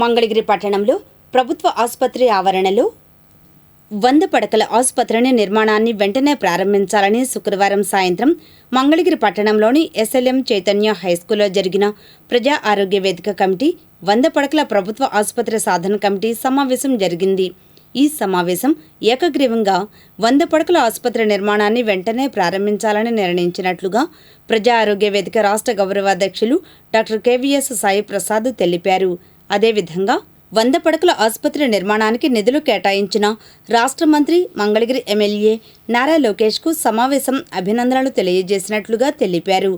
మంగళగిరి పట్టణంలో ప్రభుత్వ ఆసుపత్రి ఆవరణలో వంద పడకల ఆసుపత్రిని నిర్మాణాన్ని వెంటనే ప్రారంభించాలని శుక్రవారం సాయంత్రం మంగళగిరి పట్టణంలోని ఎస్ఎల్ఎం చైతన్య హైస్కూల్లో జరిగిన ప్రజా ఆరోగ్య వేదిక కమిటీ వంద పడకల ప్రభుత్వ ఆసుపత్రి సాధన కమిటీ సమావేశం జరిగింది. ఈ సమావేశం ఏకగ్రీవంగా వంద పడకల ఆసుపత్రి నిర్మాణాన్ని వెంటనే ప్రారంభించాలని నిర్ణయించినట్లుగా ప్రజా ఆరోగ్య వేదిక రాష్ట్ర గౌరవాధ్యక్షులు డాక్టర్ కెవిఎస్ సాయి ప్రసాద్ తెలిపారు. అదేవిధంగా వంద పడకల ఆసుపత్రి నిర్మాణానికి నిధులు కేటాయించిన రాష్ట్ర మంత్రి మంగళగిరి ఎమ్మెల్యే నారా లోకేష్కు సమావేశం అభినందనలు తెలియజేసినట్లుగా తెలిపారు.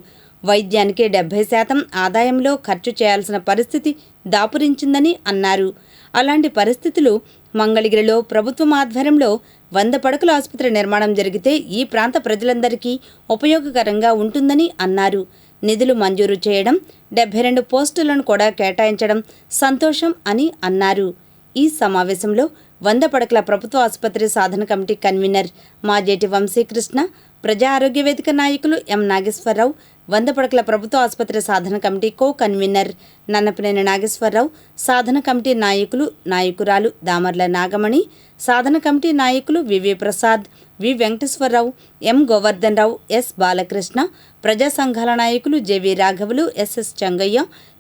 వైద్యానికి డెబ్బై శాతం ఆదాయంలో ఖర్చు చేయాల్సిన పరిస్థితి దాపురించిందని అన్నారు. అలాంటి పరిస్థితులు మంగళగిరిలో ప్రభుత్వం ఆధ్వర్యంలో వంద పడకల ఆసుపత్రి నిర్మాణం జరిగితే ఈ ప్రాంత ప్రజలందరికీ ఉపయోగకరంగా ఉంటుందని అన్నారు. నిధులు మంజూరు చేయడం డెబ్బై రెండు పోస్టులను కూడా కేటాయించడం సంతోషం అని అన్నారు. ఈ సమావేశంలో వంద పడకల ప్రభుత్వ ఆసుపత్రి సాధన కమిటీ కన్వీనర్ మాజేటి వంశీకృష్ణ ప్రజా ఆరోగ్య వేదిక నాయకులు ఎం నాగేశ్వరరావు వంద పడకల ప్రభుత్వ ఆసుపత్రి సాధన committee co convener Nannapaneni Nageswararao సాధన కమిటీ నాయకులు నాయకురాలు దామర్ల నాగమణి సాధన కమిటీ నాయకులు VV Prasad V Venkateswararao M Govardhan Rao S Balakrishna ప్రజా సంఘాల నాయకులు JV రాఘవులు SS Changaiah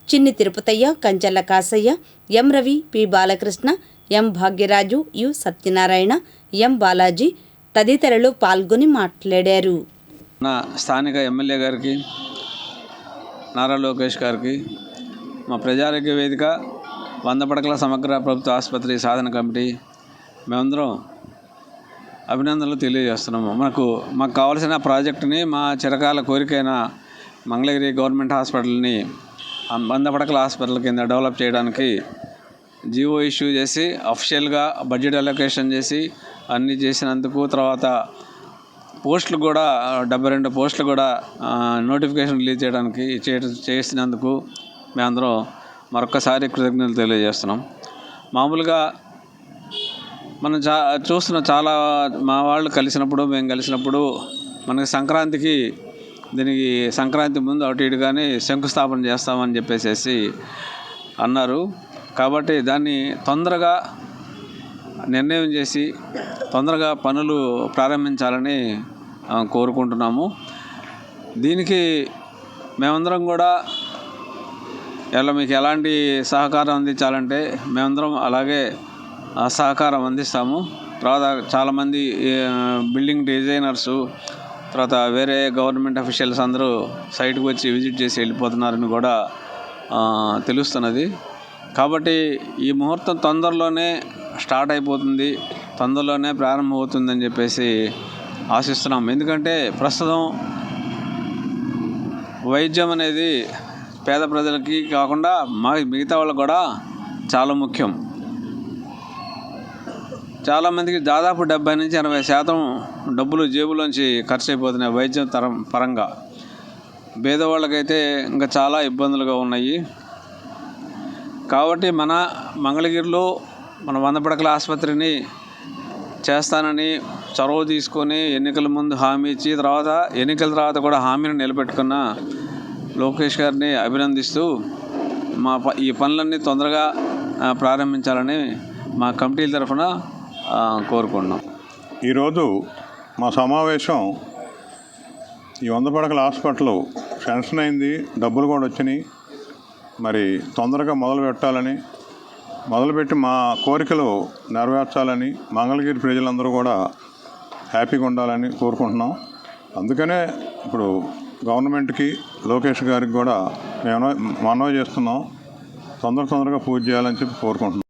Chinni Tirupathaiah Kanchella Kasaiah M Ravi P Balakrishna M Bhagyaraju U Satyanarayana M Balaji తదితరులు పాల్గొని మాట్లాడారు. నా స్థానిక ఎమ్మెల్యే గారికి నారా లోకేష్ గారికి మా ప్రజారోగ్య వేదిక వంద పడకల సమగ్ర ప్రభుత్వ ఆసుపత్రి సాధన కమిటీ మేమందరం అభినందనలు తెలియజేస్తున్నాము. మనకు మాకు కావాల్సిన ప్రాజెక్టుని మా చిరకాల కోరికైన మంగళగిరి గవర్నమెంట్ హాస్పిటల్ని వంద పడకల హాస్పిటల్ కింద డెవలప్ చేయడానికి జీవో ఇష్యూ చేసి అఫిషియల్గా బడ్జెట్ అలొకేషన్ చేసి అన్నీ చేసినందుకు తర్వాత పోస్టులు కూడా డెబ్బై రెండు పోస్టులు కూడా నోటిఫికేషన్ రిలీజ్ చేయడానికి చేయట చేసినందుకు మేమందరం మరొకసారి కృతజ్ఞతలు తెలియజేస్తున్నాం. మామూలుగా మనం చా చూస్తున్న చాలా మా వాళ్ళు కలిసినప్పుడు మేము కలిసినప్పుడు మనకి సంక్రాంతికి దీనికి సంక్రాంతి ముందు అటు ఇటుగానే శంకుస్థాపన చేస్తామని చెప్పేసి అన్నారు. కాబట్టి దాన్ని తొందరగా నిర్ణయం చేసి తొందరగా పనులు ప్రారంభించాలని కోరుకుంటున్నాము. దీనికి మేమందరం కూడా ఎలా మీకు ఎలాంటి సహకారం అందించాలంటే మేమందరం అలాగే సహకారం అందిస్తాము. తర్వాత చాలామంది బిల్డింగ్ డిజైనర్సు తర్వాత వేరే గవర్నమెంట్ అఫీషియల్స్ అందరూ సైట్కి వచ్చి విజిట్ చేసి వెళ్ళిపోతున్నారని కూడా తెలుస్తున్నది. కాబట్టి ఈ ముహూర్తం తొందరలోనే స్టార్ట్ అయిపోతుంది తొందరలోనే ప్రారంభమవుతుందని చెప్పేసి ఆశిస్తున్నాం. ఎందుకంటే ప్రస్తుతం వైద్యం అనేది పేద ప్రజలకి కాకుండా మా మిగతా వాళ్ళకి కూడా చాలా ముఖ్యం. చాలామందికి దాదాపు డెబ్బై నుంచి ఎనభై శాతం డబ్బులు జేబులోంచి ఖర్చు అయిపోతున్నాయి వైద్యం తరం పరంగా. పేదవాళ్ళకైతే ఇంకా చాలా ఇబ్బందులుగా ఉన్నాయి. కాబట్టి మన మంగళగిరిలో మన వంద పడకల ఆసుపత్రిని చేస్తానని చొరవ తీసుకొని ఎన్నికల ముందు హామీ ఇచ్చి తర్వాత ఎన్నికల తర్వాత కూడా హామీని నిలబెట్టుకున్న లోకేష్ గారిని అభినందిస్తూ మా ప ఈ పనులన్నీ తొందరగా ప్రారంభించాలని మా కమిటీల తరఫున కోరుకున్నాం కోరుకుంటున్నాం. ఈరోజు మా సమావేశం ఈ వంద పడకల హాస్పిటల్ శాంక్షన్ అయింది డబ్బులు కూడా వచ్చినాయి. మరి తొందరగా మొదలు పెట్టాలని మొదలుపెట్టి మా కోరికలు నెరవేర్చాలని మంగళగిరి ప్రజలందరూ కూడా హ్యాపీగా ఉండాలని కోరుకుంటున్నాం. అందుకనే ఇప్పుడు గవర్నమెంట్కి లోకేష్ గారికి కూడా మేము మనవి చేస్తున్నాం. తొందర తొందరగా పూజ చేయాలని చెప్పి కోరుకుంటున్నాం.